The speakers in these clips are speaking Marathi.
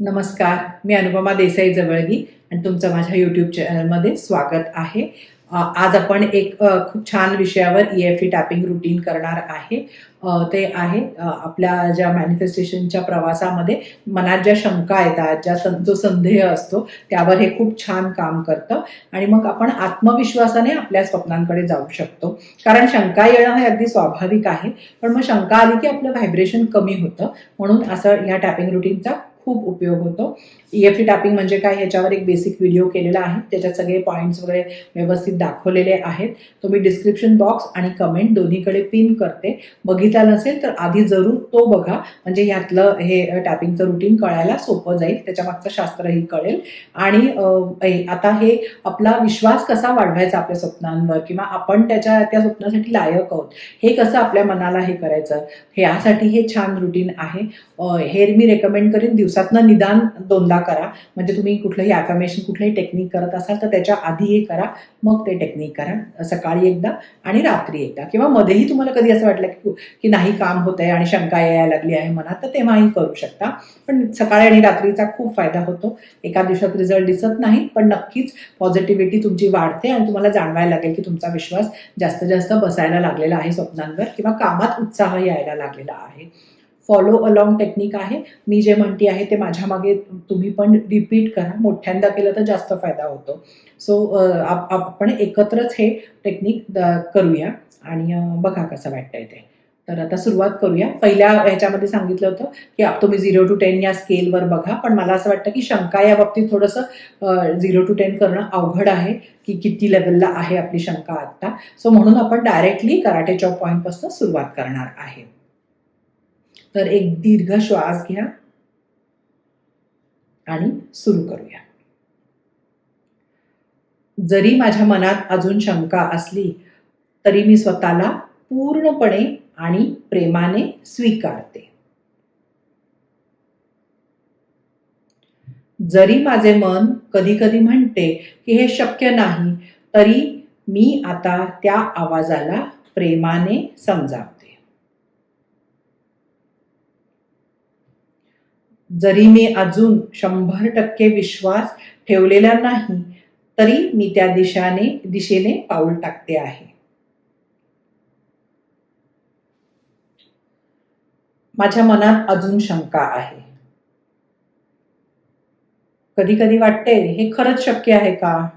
नमस्कार मी अनुपमा देसाई जवळगी आणि तुमचं माझ्या यूट्यूब चॅनलमध्ये स्वागत आहे. आज आपण एक खूप छान विषयावर E F E tapping routine करणार आहे. ते आहे आपल्या ज्या मॅनिफेस्टेशनच्या प्रवासामध्ये मनात ज्या शंका येतात ज्या सं जो संदेह असतो त्यावर हे खूप छान काम करतं आणि मग आपण आत्मविश्वासाने आपल्या स्वप्नांकडे जाऊ शकतो. कारण शंका येणं हे अगदी स्वाभाविक आहे पण मग शंका आली की आपलं व्हायब्रेशन कमी होतं. म्हणून असं ह्या टॅपिंग रुटीनचा खूप उपयोग होतो. ई एफ टी टॅपिंग म्हणजे काय? ह्याच्यावर एक बेसिक व्हिडिओ केलेला आहे. त्याच्यात सगळे पॉईंट्स वगैरे व्यवस्थित दाखवलेले आहेत. तो मी डिस्क्रिप्शन बॉक्स आणि कमेंट दोन्हीकडे पिन करते. बघितला नसेल तर आधी जरूर तो बघा. म्हणजे ह्यातलं हे टॅपिंगचं रुटीन कळायला सोपं जाईल. त्याच्या मागचं शास्त्रही कळेल. आणि आता हे आपला विश्वास कसा वाढवायचा आपल्या स्वप्नांवर किंवा आपण त्याच्या त्या स्वप्नासाठी लायक आहोत हे कसं आपल्या मनाला हे करायचं? हे यासाठी हे छान रुटीन आहे. अ, हे मी रेकमेंड करीन दिवसातनं निदान दोनदा करा. म्हणजे तुम्ही कुठलंही ॲफर्मेशन कुठलंही टेक्निक करत असाल तर त्याच्या आधी हे करा मग ते टेक्निक करा. सकाळी एकदा आणि रात्री एकदा. किंवा मध्येही तुम्हाला कधी असं वाटलं की की नाही काम होत आहे आणि शंका यायला लागली आहे मनात तर तेव्हाही करू शकता. पण सकाळी आणि रात्रीचा खूप फायदा होतो. एका दिवसात रिझल्ट दिसत नाही पण नक्कीच पॉझिटिव्हिटी तुमची वाढते आणि तुम्हाला जाणवायला लागेल की तुमचा विश्वास जास्तीत जास्त बसायला लागलेला आहे स्वप्नांवर किंवा कामात उत्साह यायला लागलेला आहे. फॉलो अलॉंग टेक्निक आहे. मी जे म्हणते आहे ते माझ्या मागे तुम्ही पण रिपीट करा. मोठ्यांदा केलं तर जास्त फायदा होतो. सो आपण एकत्रच हे टेक्निक करूया. आणि बघा कसं वाटतंय ते. तर आता सुरुवात करूया. पहिल्या ह्याच्यामध्ये सांगितलं होतं की तुम्ही झिरो टू टेन या स्केलवर बघा. पण मला असं वाटतं की शंका या बाबतीत थोडंसं झिरो टू टेन करणं अवघड आहे की किती लेवलला आहे आपली शंका आत्ता. सो म्हणून आपण डायरेक्टली कराटेच्या पॉईंटपासून सुरुवात करणार आहे. तर एक दीर्घ श्वास घ्या आणि सुरू करूया. जरी माझ्या मनात अजून शंका असली तरी मी स्वतःला पूर्णपणे आणि प्रेमाने स्वीकारते. जरी माझे मन कधी कधी म्हणते की हे शक्य नाही तरी मी आता त्या आवाजाला प्रेमाने समजावं जरी मी अजून शंभर टक्के विश्वास ठेवलेला नाही तरी मी त्या दिशाने दिशेने पाऊल टाकते आहे. माझ्या मनात अजून शंका आहे. कधी कधी वाटते हे खरंच शक्य आहे का?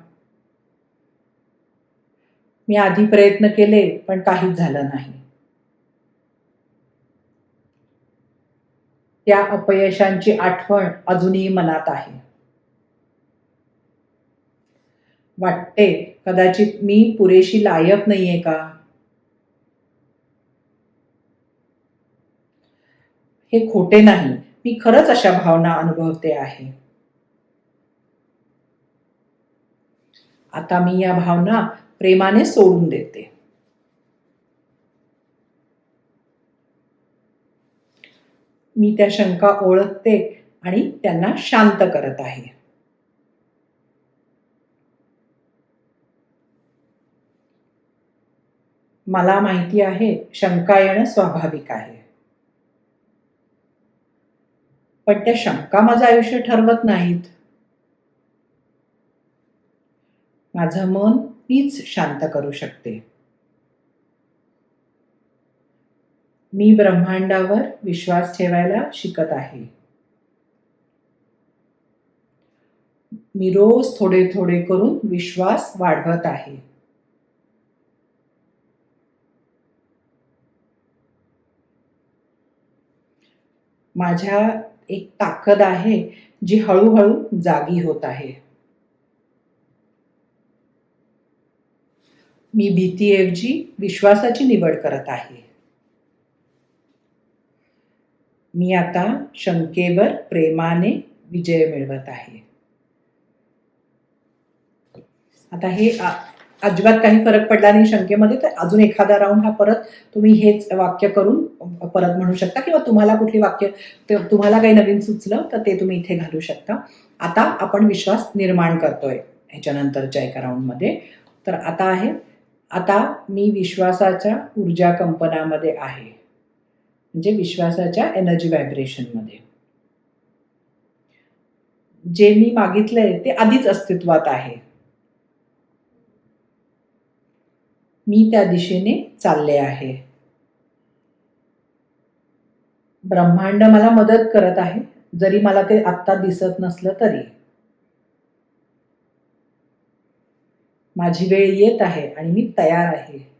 मी आधी प्रयत्न केले पण काहीच झालं नाही. त्या अपयशांची आठवण अजूनही मनात आहे. वाटते कदाचित मी पुरेशी लायक नाहीये का? हे खोटे नाही मी खरंच अशा भावना अनुभवते आहे. आता मी या भावना प्रेमाने सोडून देते. मी त्या शंका ओळखते आणि त्यांना शांत करत आहे. मला माहिती आहे शंका येणं स्वाभाविक आहे. पण त्या शंका माझं आयुष्य ठरवत नाहीत. माझं मन मीच शांत करू शकते. मी ब्रह्मांडावर विश्वास ठेवायला शिकत आहे. मी रोज थोडे थोडे करून विश्वास वाढवत आहे. माझ्या एक ताकद आहे जी हळूहळू जागी होत आहे. मी भीतीऐवजी विश्वासाची निवड करत आहे. मी आता शंकेवर प्रेमाने विजय मिळवत आहे. आता हे अजिबात काही फरक पडला नाही शंकेमध्ये तर अजून एखादा राऊंड हा परत तुम्ही हेच वाक्य करून परत म्हणू शकता किंवा तुम्हाला कुठली वाक्य तुम्हाला काही नवीन सुचलं तर ते तुम्ही इथे घालू शकता. आता आपण विश्वास निर्माण करतोय ह्याच्यानंतरच्या एका राऊंडमध्ये तर आता आहे आता मी विश्वासाच्या ऊर्जा कंपनामध्ये आहे. म्हणजे विश्वासाच्या एनर्जी व्हायब्रेशनमध्ये जे मी मागितलंय ते आधीच अस्तित्वात आहे. मी त्या दिशेने चालले आहे. ब्रह्मांड मला मदत करत आहे. जरी मला ते आत्ता दिसत नसलं तरी. माझी वेळ येत आहे आणि मी तयार आहे.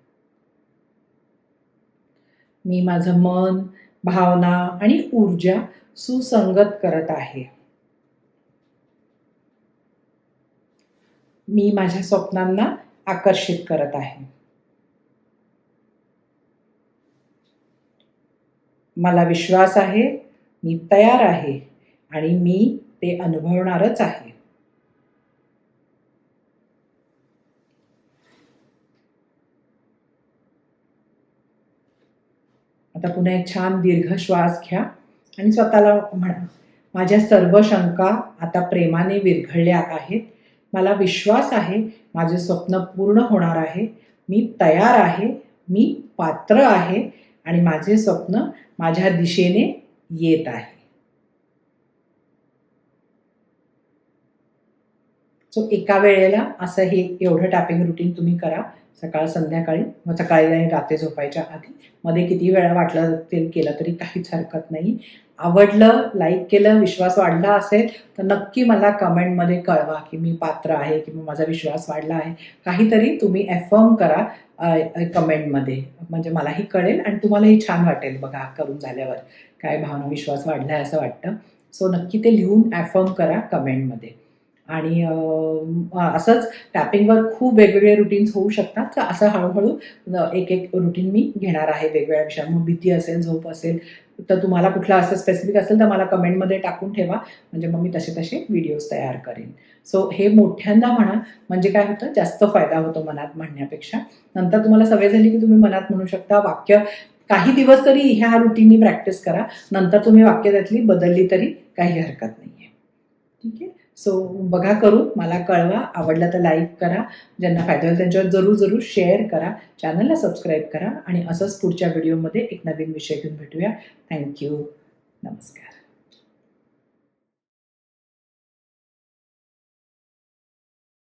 मी माझं मन भावना आणि ऊर्जा सुसंगत करत आहे. मी माझ्या स्वप्नांना आकर्षित करत आहे. मला विश्वास आहे मी तयार आहे आणि मी ते अनुभवणारच आहे. आता पुन्हा एक छान दीर्घ श्वास घ्या आणि स्वतःला म्हणा माझ्या सर्व शंका आता प्रेमाने विरघळल्या आहेत. मला विश्वास आहे माझे स्वप्न पूर्ण होणार आहे. मी तयार आहे मी पात्र आहे आणि माझे स्वप्न माझ्या दिशेने येत आहे. सो एका वेळेला असं हे एवढं टॅपिंग रुटीन तुम्ही करा. सकाळ संध्याकाळी मग सकाळी आणि रात्री झोपायच्या आधी. मध्ये किती वेळा वाटलं ते केलं तरी काहीच हरकत नाही. आवडलं लाईक केलं विश्वास वाढला असेल तर नक्की मला कमेंटमध्ये कळवा की मी पात्र आहे किंवा माझा विश्वास वाढला आहे. काहीतरी तुम्ही एफर्म करा कमेंटमध्ये म्हणजे मलाही कळेल आणि तुम्हालाही छान वाटेल बघा करून झाल्यावर. काय भावना विश्वास वाढला आहे असं वाटतं. सो नक्की ते लिहून ॲफर्म करा कमेंटमध्ये आणि असंच टॅपिंगवर खूप वेगवेगळे रुटीन्स होऊ शकतात. तर असं हळूहळू एक एक रुटीन मी घेणार आहे वेगवेगळ्या विषयांवर. भीती असेल झोप असेल तर तुम्हाला कुठला असं स्पेसिफिक असेल तर मला कमेंटमध्ये टाकून ठेवा. म्हणजे मग मी तसे तसे व्हिडिओज तयार करेन. सो हे मोठ्यांदा म्हणा म्हणजे काय होतं जास्त फायदा होतो मनात म्हणण्यापेक्षा. नंतर तुम्हाला सवय झाली की तुम्ही मनात म्हणू शकता वाक्य काही दिवस तरी ह्या रुटीननी प्रॅक्टिस करा. नंतर तुम्ही वाक्य त्यातली बदलली तरी काही हरकत नाही आहे ठीक आहे? सो बघा करू मला कळवा. आवडला तर लाईक करा. ज्यांना फायदा होईल त्यांच्यावर जरूर जरूर शेअर करा. चॅनलला सबस्क्राईब करा. आणि असंच पुढच्या व्हिडिओमध्ये एक नवीन विषय घेऊन भेटूया. थँक्यू नमस्कार.